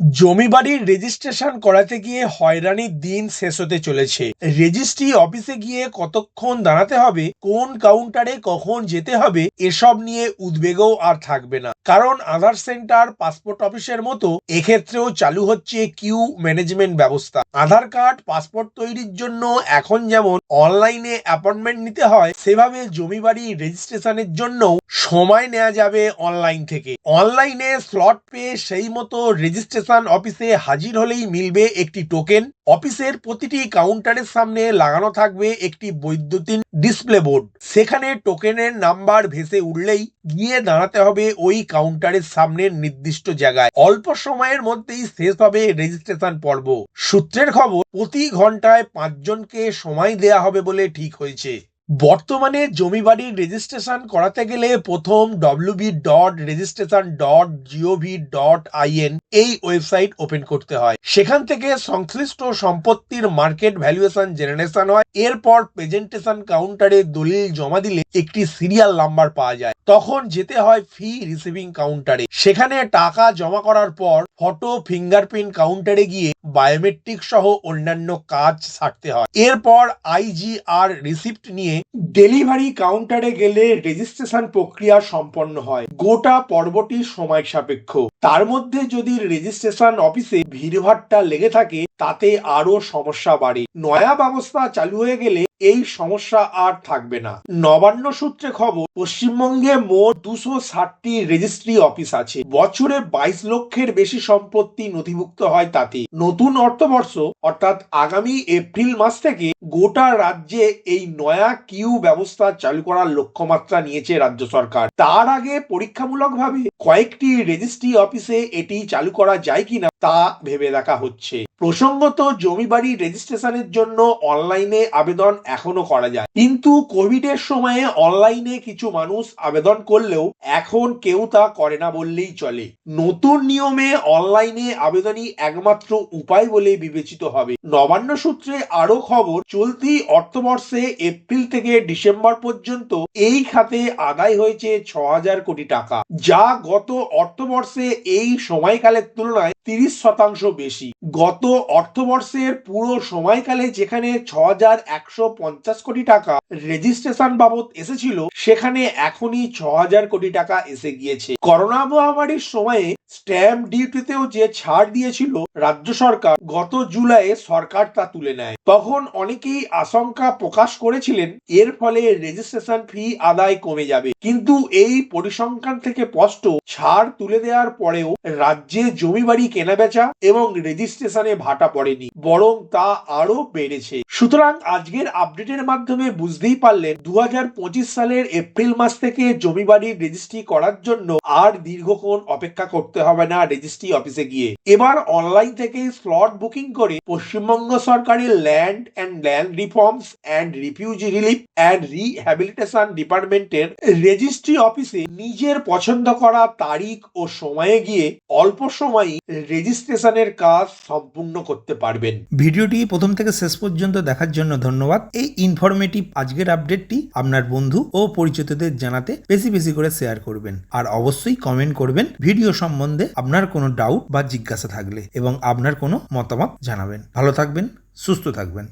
জমি বাড়ির রেজিস্ট্রেশন করাতে গিয়ে হয়রানির দিন শেষ হতে চলেছে। রেজিস্ট্রি অফিসে গিয়ে কতক্ষণ দাঁড়াতে হবে, কোন কাউন্টারে কখন যেতে হবে, এসব নিয়ে উদ্বেগও আর থাকবে না। কারণ আধার সেন্টার পাসপোর্ট অফিসের মতো এক্ষেত্রেও চালু হচ্ছে কিউ ম্যানেজমেন্ট ব্যবস্থা। আধার কার্ড পাসপোর্ট তৈরির জন্য এখন যেমন অনলাইনে অ্যাপয়েন্টমেন্ট নিতে হয়, সেভাবে জমি বাড়ি রেজিস্ট্রেশনের জন্য সময় নেওয়া যাবে অনলাইন থেকে। অনলাইনে স্লট পেয়ে সেই মতো রেজিস্ট্রেশন অফিসে হাজির হলেই মিলবে একটি টোকেন অফিসের প্রতিটি কাউন্টারের সামনে লাগানো থাকবে একটি বৈদ্যুতিন ডিসপ্লে বোর্ড সেখানে টোকেনের নাম্বার ভেসে উঠলেই গিয়ে দাঁড়াতে হবে ওই কাউন্টারের সামনের নির্দিষ্ট জায়গায়। অল্প সময়ের মধ্যেই শেষ হবে রেজিস্ট্রেশন পর্ব। সূত্রের খবর, প্রতি ঘন্টায় পাঁচজনকে সময় দেয়া হবে বলে ঠিক হয়েছে। বর্তমানে জমি বাড়ির রেজিস্ট্রেশন করাতে গেলে প্রথম WB dot registration dot GOV dot IN এই ওয়েবসাইট ওপেন করতে হয়। সেখান থেকে সংশ্লিষ্ট সম্পত্তির মার্কেট ভ্যালুয়েশন জেনারেশন হয়। এরপর প্রেজেন্টেশন কাউন্টারে দলিল জমা দিলে একটি সিরিয়াল নাম্বার পাওয়া যায়। তখন যেতে হয় ফি রিসিভিং কাউন্টারে সেখানে টাকা জমা করার পর ফটো ফিঙ্গারপ্রিন্ট কাউন্টারে গিয়ে বায়োমেট্রিক সহ অন্যান্য কাজ সারতে হয়। এরপর আইজিআর রিসিপ্ট নিয়ে ডেলিভারি কাউন্টারে গেলে রেজিস্ট্রেশন প্রক্রিয়া সম্পন্ন হয়। গোটা পর্বটি সময় সাপেক্ষ। তার মধ্যে যদি রেজিস্ট্রেশন অফিসে ভিড়ভাট্টা লেগে থাকে তাতে আরও সমস্যা বাড়ে। নয়া ব্যবস্থা চালু হয়ে গেলে এই সমস্যা আর থাকবে না। নবান্ন সূত্রে খবর, পশ্চিমবঙ্গে মোট দুশো ষাটটি রেজিস্ট্রি অফিস আছে। বছরে বাইশ লক্ষের বেশি সম্পত্তি নথিভুক্ত হয় তাতে। নতুন অর্থবর্ষ, অর্থাৎ আগামী এপ্রিল মাস থেকে গোটা রাজ্যে এই নয়া কিউ ব্যবস্থা চালু করার লক্ষ্যমাত্রা নিয়েছে রাজ্য সরকার। তার আগে পরীক্ষামূলকভাবে কয়েকটি রেজিস্ট্রি অফিসে এটি চালু করা যায় কিনা তা ভেবে দেখা হচ্ছে। প্রসঙ্গত জমি বাড়ি রেজিস্ট্রেশনের জন্য অনলাইনে আবেদন এখনও করা যায়। কিন্তু কোভিড এর সময়ে অনলাইনে কিছু মানুষ আবেদন করলেও এখন কেউ তা করে না বললেই চলে। নতুন নিয়মে অনলাইনে আবেদনই একমাত্র উপায় বলে বিবেচিত হবে। নবান্ন সূত্রে আরও খবর, চলতি অর্থবর্ষে এপ্রিল থেকে ডিসেম্বর পর্যন্ত এই খাতে আদায় হয়েছে ছ হাজার কোটি টাকা। যা গত অর্থবর্ষে এই সময়কালের তুলনায় তিরিশ শতাংশ বেশি। গত অর্থবর্ষের পুরো সময়কালে যেখানে ছ হাজার একশো পঞ্চাশ কোটি টাকা রেজিস্ট্রেশন বাবদ এসেছিল সেখানে এখনই ছ হাজার কোটি টাকা এসে গিয়েছে। করোনা মহামারীর সময়ে স্ট্যাম্প ডিউটিতেও যে ছাড় দিয়েছিল রাজ্য সরকার, গত জুলাইয়ে সরকার তা তুলে নেয়। তখন অনেকেই আশঙ্কা প্রকাশ করেছিলেন, এর ফলে রেজিস্ট্রেশন ফি আদায় কমে যাবে। কিন্তু এই পরিসংখ্যান থেকে স্পষ্ট, ছাড় তুলে দেওয়ার পরেও রাজ্যে জমি বাড়ি কেনাবেচা এবং রেজিস্ট্রেশনে ভাটা পড়েনি, বরং তা আরও বেড়েছে। সুতরাং আজকের আপডেটের মাধ্যমে বুঝতেই পারলেন, দু হাজার পঁচিশ সালের এপ্রিল মাস থেকে জমি বাড়ির রেজিস্ট্রি করার জন্য আর দীর্ঘক্ষণ অপেক্ষা করতে হবে না রেজিস্ট্রি অফিসে গিয়ে। এবার অনলাইন থেকে স্লট বুকিং করে পশ্চিমবঙ্গ সরকারের land and land reforms and refugee relief and rehabilitation ডিপার্টমেন্টের রেজিস্ট্রি অফিসে নিজের পছন্দ করা তারিখ ও সময়ে গিয়ে অল্প সময়ই রেজিস্ট্রেশনের কাজ সম্পূর্ণ করতে পারবেন। ভিডিওটি প্রথম থেকে শেষ পর্যন্ত দেখার জন্য ধন্যবাদ। এই ইনফরমেটিভ আজকের আপডেটটি আপনার বন্ধু ও পরিচিতদের জানাতে বেশি বেশি করে শেয়ার করবেন। আর অবশ্যই কমেন্ট করবেন ভিডিও সম্বন্ধে আপনার কোনো ডাউট বা জিজ্ঞাসা থাকলে এবং আপনার কোনো মতামত জানাবেন। ভালো থাকবেন, সুস্থ থাকবেন।